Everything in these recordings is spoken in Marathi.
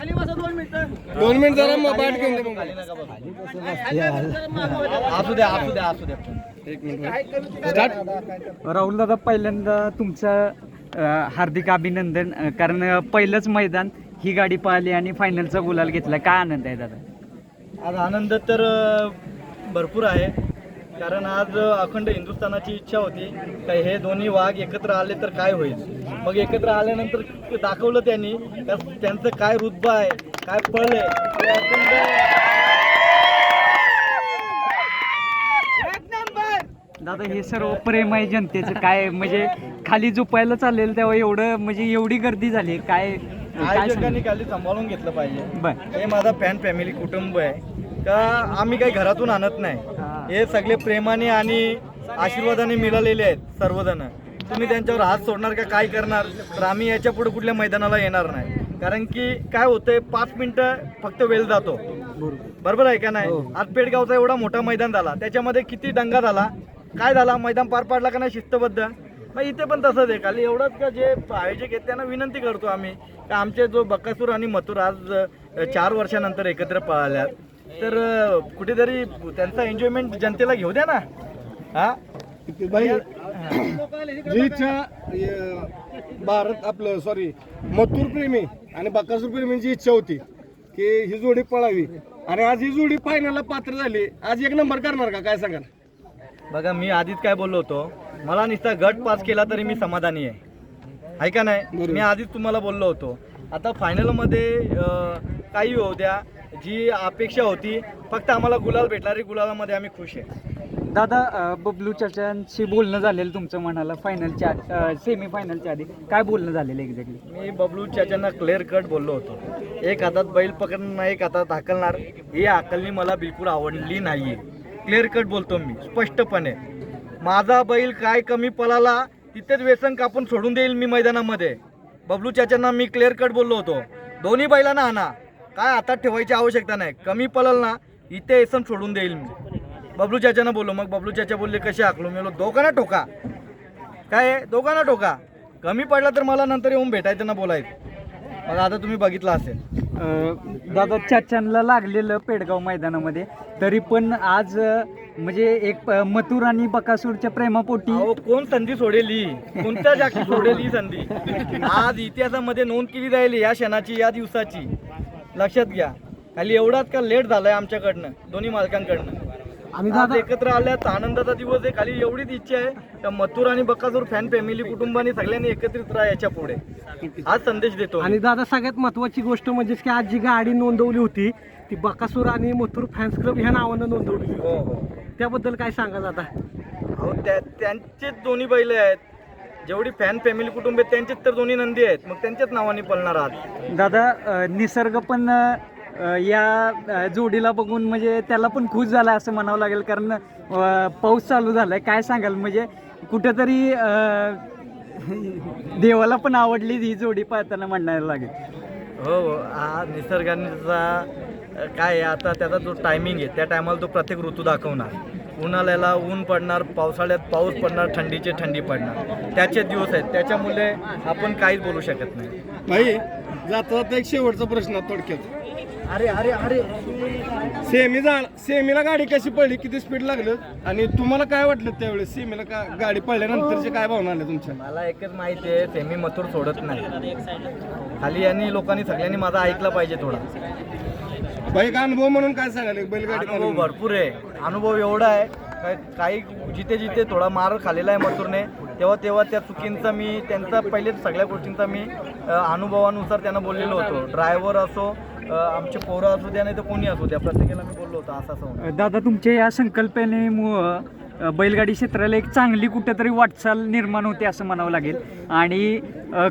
दोन मिनिट. जरा मग बाट घेऊन दे मग. असू द्या असू द्या असू द्या एक मिनिट. स्टार्ट राहुल दादा पहिल्यांदा तुमचं अं, हार्दिक अभिनंदन अं, कारण अं, पहिलंच मैदान ही गाडी पाहिली आणि फायनलचा गुलाल घेतला. काय आनंद आहे दादा? आज आनंद तर अ, भरपूर आहे. कारण आज अखंड हिंदुस्थानाची इच्छा होती का हे दोन्ही वाघ एकत्र आले तर काय होईल? मग एकत्र आल्यानंतर दाखवलं त्यांनी त्यांचं काय रुतबा आहे काय पळ आहे दादा हे सर्व प्रेम आहे जनतेचं. काय म्हणजे खाली झोपायला चाललेलं तेव्हा एवढं म्हणजे एवढी गर्दी झाली. काय आयोजकांनी? खाली सांभाळून घेतलं पाहिजे. हे माझा फॅन फॅमिली कुटुंब आहे. का आम्ही काही घरातून आणत नाही? हा. हे सगळे प्रेमाने आणि आशीर्वादाने मिळालेले आहेत सर्वजण. तुम्ही त्यांच्यावर हात सोडणार का काय करणार? तर आम्ही याच्यापुढे कुठल्या मैदानाला येणार नाही. कारण की काय होतंय पाच मिनिटं फक्त वेळ जातो. बरोबर आहे का नाही? आज पेडगावचा एवढा मोठा मैदान झाला. त्याच्यामध्ये किती दंगा झाला? काय झाला? मैदान पार पाडला का नाही शिस्तबद्ध? मग इथे पण तसंच आहे. खाली एवढंच का जे आयोजक आहेत त्यांना विनंती करतो आम्ही. का आमचे जो बकासूर आणि मथुर आज चार वर्षानंतर एकत्र पळाल्यात. तर कुठेतरी त्यांचा एन्जॉयमेंट जनतेला घेऊ द्या ना. हा? जी इच्छा भारत आपलं सॉरी मथुर प्रेमी आणि बकासूर प्रेमींची इच्छा होती की ही जोडी पळावी. आणि आज ही जोडी फायनलला पात्र झाली. आज एक नंबर करणार का? काय सांगाल? बघा मी आधीच काय बोललो होतो? मला नुसता गट पास केला तरी मी समाधानी आहे. आहे का नाही. मी आधीच तुम्हाला बोललो होतो. आता फायनलमध्ये काही होऊ द्या. जी अपेक्षा होती फक्त आम्हाला गुलाल भेटला रे गुलालामध्ये आम्ही खुश आहे. दादा अं, बबलू चाचांशी बोलणं झालेलं तुमचं म्हणाला फायनलच्या सेमी फायनलच्या आधी. काय बोलणं झालेलं एक्झॅक्टली मी बबलू चाचांना क्लिअर कट बोललो होतो. एक हातात बैल पकडणार एक हातात हाकलणार. ही हाकलणी मला बिलकुल आवडली नाही क्लिअर कट बोलतो मी स्पष्टपणे. माझा बैल काय कमी पळाला तिथेच व्यसन कापून सोडून देईल मी मैदानामध्ये. बबलू चाचांना मी क्लिअर कट बोललो होतो. दोन्ही बैलांना आणा. काय हातात ठेवायची आवश्यकता नाही. कमी पळल ना इथे व्यसन सोडून देईल मी. बबलू चाचांना बोललो मग बबलू चाचा बोलले कसे हाकलो मी बोललो दोघांना ठोका. काय? दोघांना ठोका. कमी पडला तर मला नंतर येऊन भेटायचं ना बोलायचं. मग आता तुम्ही बघितलं असेल. अं, दादा चाच्यांना लागलेलं पेडगाव मैदानामध्ये तरी पण आज अं, म्हणजे एक अं, मथुर आणि बकासूरच्या प्रेमापोटी अहो कोण संधी सोडेल? ही कोणत्या जागी सोडेल ही संधी? आज इतिहासामध्ये नोंद केली जाईल या क्षणाची या दिवसाची. लक्षात घ्या. खाली एवढाच का लेट झालाय आमच्याकडनं दोन्ही मालकांकडनं. आणि आज एकत्र आल्यात आनंदाचा दिवस आहे खाली एवढीच इच्छा आहे का मथुर आणि बकासूर फॅन फॅमिली कुटुंबाने सगळ्यांनी एकत्रित राहा याच्यापुढे. आज संदेश देतो. आणि दादा सगळ्यात महत्वाची गोष्ट म्हणजे की आज जी गाडी नोंदवली होती ती बकासूर आणि मथुर फॅन्स क्लब ह्या नावानं नोंदवली होती. हो हो. त्याबद्दल काय सांगाल आता अहो त्या त्यांचेच दोन्ही बैल आहेत. जेवढी फॅन फॅमिली कुटुंब आहेत त्यांचेच तर दोन्ही नंदी आहेत. मग त्यांच्याच नावाने पळणार आहात. दादा अं, निसर्ग पण अं, या अं, जोडीला बघून म्हणजे त्याला पण खुश झाला असं म्हणावं लागेल. कारण अं, पाऊस चालू झालाय. काय सांगाल? म्हणजे कुठेतरी अं, देवाला पण आवडली ही जोडी पाहताना म्हणायला लागेल. हो हो. हा निसर्गाचा अ, काय आहे आता त्याचा जो टायमिंग आहे त्या टायमाला तो प्रत्येक ऋतू दाखवणार. उन्हाळ्याला ऊन पडणार पावसाळ्यात पाऊस पडणार थंडीचे थंडी पडणार. त्याचे दिवस आहेत. त्याच्यामुळे आपण काहीच बोलू शकत नाही. भाई जाता जाता एक शेवटचा प्रश्न थोडक्यात. अरे अरे अरे. सेमी जा सेमीला गाडी कशी पडली? किती स्पीड लागलं? आणि तुम्हाला काय वाटलं त्यावेळेस? सेमीला का गाडी पडल्यानंतरचे काय भावना आल्या तुमच्या? मला एकच माहिती आहे सेमी मथुर सोडत नाही. खाली यांनी लोकांनी सगळ्यांनी माझा ऐकला पाहिजे थोडा. भाई एक अनुभव म्हणून काय सांगाल? एक बैलगाडी अनुभव भरपूर आहे. अनुभव एवढा आहे. काय- काही जिथे जिथे थोडा मार खालेला आहे मथुरने तेव्हा तेव्हा त्या चुकींचा मी त्यांचा पहिले सगळ्या गोष्टींचा मी अनुभवानुसार त्यांना बोललेलो होतो. ड्रायव्हर असो आमचे पोरं असू द्या नाही तर कोणी असू द्या प्रत्येकाला मी बोललो होतो असं असं. दादा तुमच्या या संकल्पनेमुळं अ, बैलगाडी क्षेत्राला एक चांगली कुठेतरी वाटचाल निर्माण होते असं म्हणावं लागेल. आणि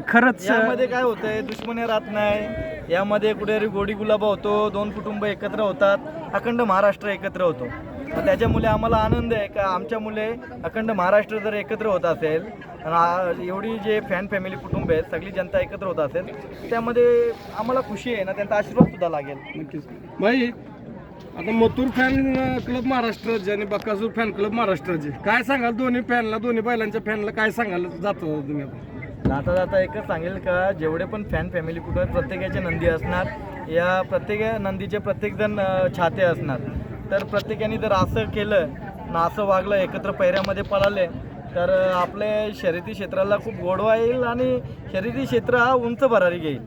खरंच यामध्ये काय होतंय दुश्मनी राहत नाही. यामध्ये कुठेतरी गोडी गुलाबा होतो दोन कुटुंब एकत्र होतात. अखंड महाराष्ट्र एकत्र होतो. त्याच्यामुळे आम्हाला आनंद आहे का आमच्या मुले अखंड महाराष्ट्र जर एकत्र होत असेल एवढी जे फॅन फॅमिली कुटुंब आहेत सगळी जनता एकत्र होत असेल त्यामध्ये आम्हाला खुशी आहे ना त्यांचा आशीर्वाद सुद्धा लागेल. नक्कीच. भाई आता मथुर फॅन क्लब महाराष्ट्राचे आणि बकासूर फॅन क्लब महाराष्ट्राचे काय सांगाल दोन्ही फॅनला दोन्ही बैलांच्या फॅनला काय सांगाल? जातो तुम्ही आता. जाता जाता एकच सांगेल का जेवढे पण फॅन फॅमिली कुठं आहेत, प्रत्येकाचे नंदी असणार या प्रत्येक नंदीचे प्रत्येकजण छाते असणार. तर प्रत्येकाने जर असं केलं ना असं वागलं एकत्र पैऱ्यामध्ये पळाले तर अं, आपल्या शर्यती क्षेत्राला खूप गोडवा येईल आणि शर्यती क्षेत्र हा उंच भरारी घेईल.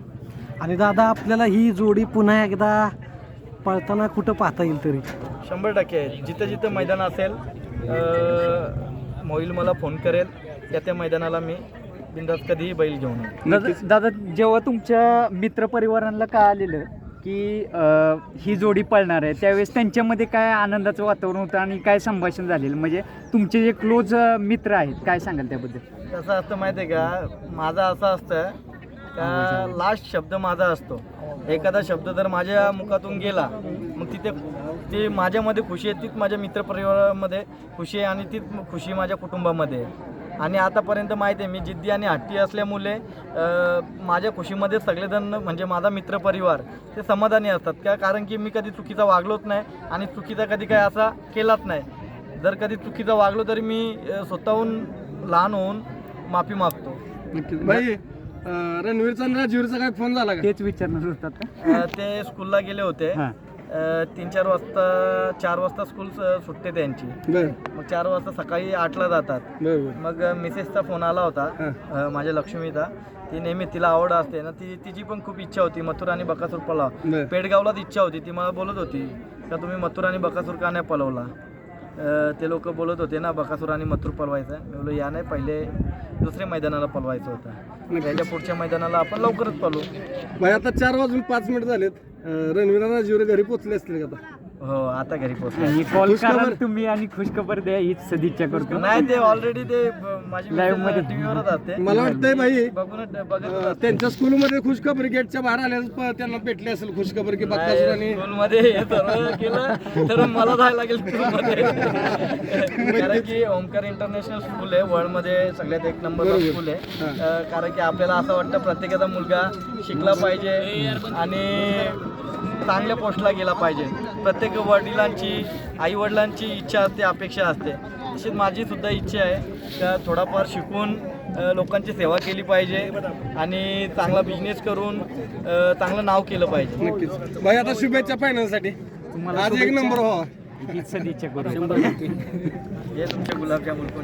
आणि दादा आपल्याला ही जोडी पुन्हा एकदा पळताना कुठं पाहता येईल तरी? शंभर टक्के. जिथं जिथं मैदान असेल अं, मोहिल मला फोन करेल. त्या त्या मैदानाला मी बिंदास कधीही बैल घेऊन दादा जेव्हा तुमच्या मित्रपरिवारांना काय आलेलं की अं, ही जोडी पळणार आहे. त्यावेळेस त्यांच्यामध्ये काय आनंदाचं वातावरण होतं आणि काय संभाषण झालेलं? म्हणजे तुमचे जे क्लोज मित्र आहेत काय सांगाल त्याबद्दल? कसं असतं माहिती आहे का? माझं असं असतं का लास्ट शब्द माझा असतो. एखादा शब्द जर माझ्या मुखातून गेला मग तिथे ती माझ्यामध्ये खुशी आहे तीच माझ्या मित्रपरिवारामध्ये खुशी आहे आणि तीच खुशी माझ्या कुटुंबामध्ये आहे. आणि आतापर्यंत माहिती आहे मी जिद्दी आणि हट्टी असल्यामुळे अं, माझ्या खुशीमध्ये सगळेजण म्हणजे माझा मित्रपरिवार ते समाधानी असतात. का कारण की मी कधी चुकीचा वागलोच नाही आणि चुकीचा कधी काय असा केलाच नाही. जर कधी चुकीचा वागलो तरी मी स्वतःहून लहान होऊन माफी मागतो. रणवीरचा राजवीरचा काय फोन झाला का? तेच विचारणार होतात ते स्कूलला गेले होते. हां. तीन चार वाजता चार वाजता स्कूल सुटते त्यांची. मग चार वाजता सकाळी आठला जातात. मग मिसेसचा फोन आला होता माझ्या लक्ष्मीचा. ती नेहमी तिला आवड असते. ना ती तिची पण खूप इच्छा होती मथुर आणि बकासूर बर. पेडगावलाच इच्छा होती. ती मला बोलत होती का तुम्ही मथुर आणि बकासूर का नाही पळवला अ, ते लोक बोलत होते ना बकासूर आणि मथुर पळवायचं मी बोललो या नाही पहिले दुसऱ्या मैदानाला पळवायचं होतं. त्याच्या पुढच्या मैदानाला आपण लवकरच भाई आता चार वाजून पाच मिनिट झालेत. रणवीर राजवीर घरी पोचले असतील का आता? हो आता घरी पोहोचलो. कॉल खुशखबर. करा तुम्ही आणि खुशखबर द्या हीच सदिच्छा करतो. नाही ते ऑलरेडी ते ब- माझी Live मध्ये. टीव्हीवरच असते मला वाटतंय भाई बघूनच बघत अं, त्यांच्या स्कूलमध्ये खुशखबरी गेटच्या बाहेर आल्यास प- त्यांना भेटली असेल खुशखबरी की बक्कासूर आणि स्कूल मध्ये हे सर्व केलं तर मला जायला लागेल स्कूल मध्ये कारण की ओमकार इंटरनॅशनल स्कूल आहे वर्ल्डमध्ये सगळ्यात एक नंबर बरोबर. स्कूल आहे. अं, कारण की आपल्याला असं वाटतं प्रत्येकाचा मुलगा शिकला पाहिजे. आणि चांगल्या पोस्टला गेला पाहिजे. प्रत्येक वडिलांची आई वडिलांची इच्छा असते अपेक्षा असते. तशीच माझी सुद्धा इच्छा आहे. का थोडाफार शिकून लोकांची सेवा केली पाहिजे आणि चांगला बिझनेस करून चांगलं नाव केलं पाहिजे. नक्कीच. भाई आता शुभेच्छा फायनलसाठी तुम्हाला आज एक. नंबर व्हावा. हीच हे तुमचे गुलाबजामुन